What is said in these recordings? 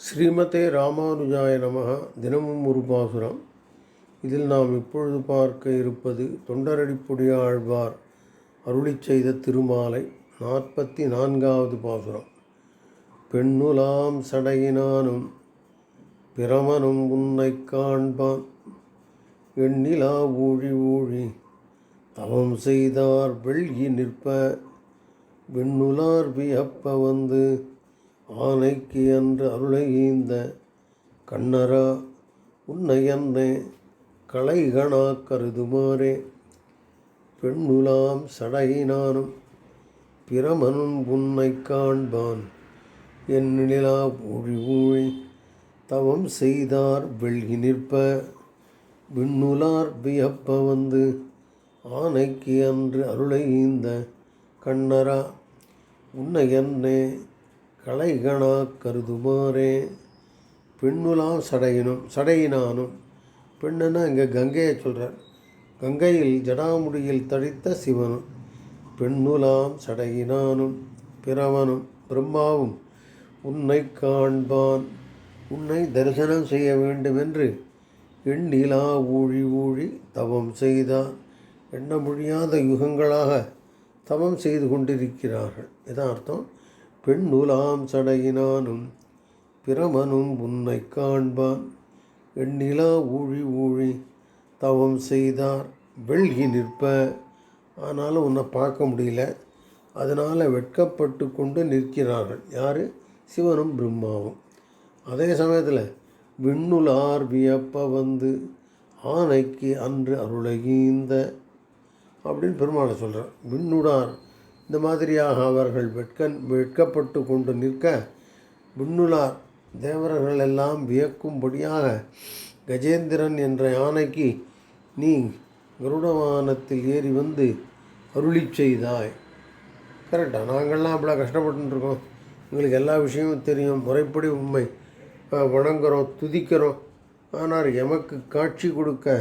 ஸ்ரீமதே ராமானுஜாய நமக தினமும் ஒரு பாசுரம். இதில் நாம் இப்பொழுது பார்க்க இருப்பது தொண்டரடிப்புடி ஆழ்வார் அருளிச் செய்த திருமாலை நாற்பத்தி நான்காவது பாசுரம். பெண்ணுலாம் சடையினானும் பிரமனும் உன்னை காண்பான். எண்ணிலா ஊழி ஊழி தவம் செய்தார் வெள்ளி நிற்ப. விண்ணுலார் வியப்ப வந்து ஆனைக்கு என்று அருளை ஈந்த கண்ணரா உன்னை என்னை களைகணா கருதுமாறே. பெண்ணுலாம் சடையினானும் பிரமனும் உன்னை காண்பான். என் நிலா ஊழி ஊழி தவம் செய்தார் வெள்கி நிற்ப. விண்ணுலார் வியப்ப வந்து ஆனைக்கு அன்று அருளை ஈந்த கண்ணரா உன்னை என்னே களைகணா கருதுமாறே. பெண்ணுலாம் சடையினும் சடையினானும். பெண்ணுன்னா இங்கே கங்கையை சொல்கிறார் கங்கையில் ஜடாமுடியில் தடித்த சிவனும் பெண்ணுலாம் சடையினானும் பிறவனும் பிரம்மாவும் உன்னை காண்பான். உன்னை தரிசனம் செய்ய வேண்டுமென்று எண்ணிலா ஊழி ஊழி தவம் செய்தார் எண்ண முடியாத யுகங்களாக தவம் செய்து கொண்டிருக்கிறார்கள். இதான் அர்த்தம். பெண்ணுலாம் சடையினானும் பிரமனும் உன்னை காண்பான். எண்ணிலா ஊழி ஊழி தவம் செய்தார். வெள்கி நிற்ப. ஆனாலும் உன்னை பார்க்க முடியல. அதனால் வெட்கப்பட்டு கொண்டு நிற்கிறார்கள். யார்? சிவனும் பிரம்மாவும். அதே சமயத்தில் விண்ணுலார் வியப்ப வந்து ஆனைக்கு அன்று அருளகீந்த அப்படின்னு பெருமாளை சொல்கிறார் விண்ணுடார் இந்த மாதிரியாக அவர்கள் வெட்கன் வெட்கப்பட்டு கொண்டு நிற்க விண்ணுலார் தேவர்கள் எல்லாம் வியக்கும்படியாக கஜேந்திரன் என்ற யானைக்கு நீ கருடவானத்தில் ஏறி வந்து அருளி செய்தாய். கரெக்டாக நாங்கள்லாம் இவ்வளோ கஷ்டப்பட்டுருக்கோம் எங்களுக்கு எல்லா விஷயமும் தெரியும். முறைப்படி உண்மை வணங்குகிறோம் வணங்குறோம் துதிக்கிறோம். ஆனால் எமக்கு காட்சி கொடுக்க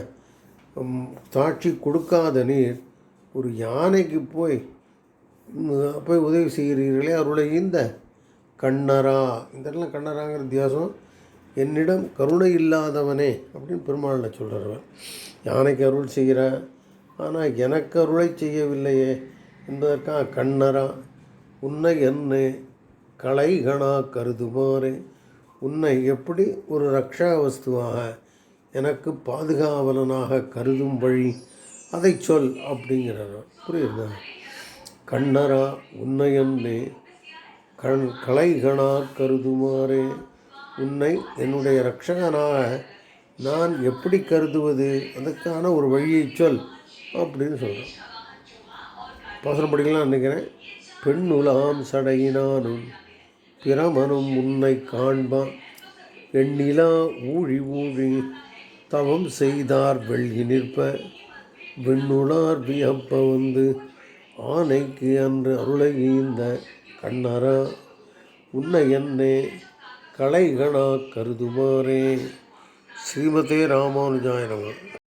காட்சி சாட்சி கொடுக்காத நீர் ஒரு யானைக்கு போய் போய் உதவி செய்கிறீர்களே அருளை இந்த கண்ணரா. இந்த இடத்துல கண்ணராங்கிற வித்தியாசம் என்னிடம் கருணை இல்லாதவனே அப்படின்னு பெருமாளில் சொல்கிறவன் யானைக்கு அருள் செய்கிற ஆனால் எனக்கு அருளை செய்யவில்லையே என்பதற்காக கண்ணரா உன்னை என்ன கலைகணா கருதுமாறு. உன்னை எப்படி ஒரு ரக்ஷா வஸ்துவாக எனக்கு பாதுகாவலனாக கருதும் வழி அதை சொல் அப்படிங்கிறார் புரியுதா? கண்ணரா உன்னை கண் கலைகணா கருதுமாறே. உன்னை என்னுடைய ரட்சகனாக நான் எப்படி கருதுவது? அதுக்கான ஒரு வழியை சொல் அப்படின்னு சொல்கிறேன் பாசனம் படிக்கலாம் நினைக்கிறேன். பெண்ணுலாம் சடையினானும் பிரமனும் உன்னை காண்பான். எண்ணிலா ஊழி ஊழி தவம் செய்தார் வெள்ளி நிற்ப. விண்ணுளார் வியப்ப வந்து ஆனைக்கு அன்று அருளை ஈந்த கண்ணரா உன்னை என்னே களைகணா கருதுமாறே. ஸ்ரீமதே ராமானுஜாய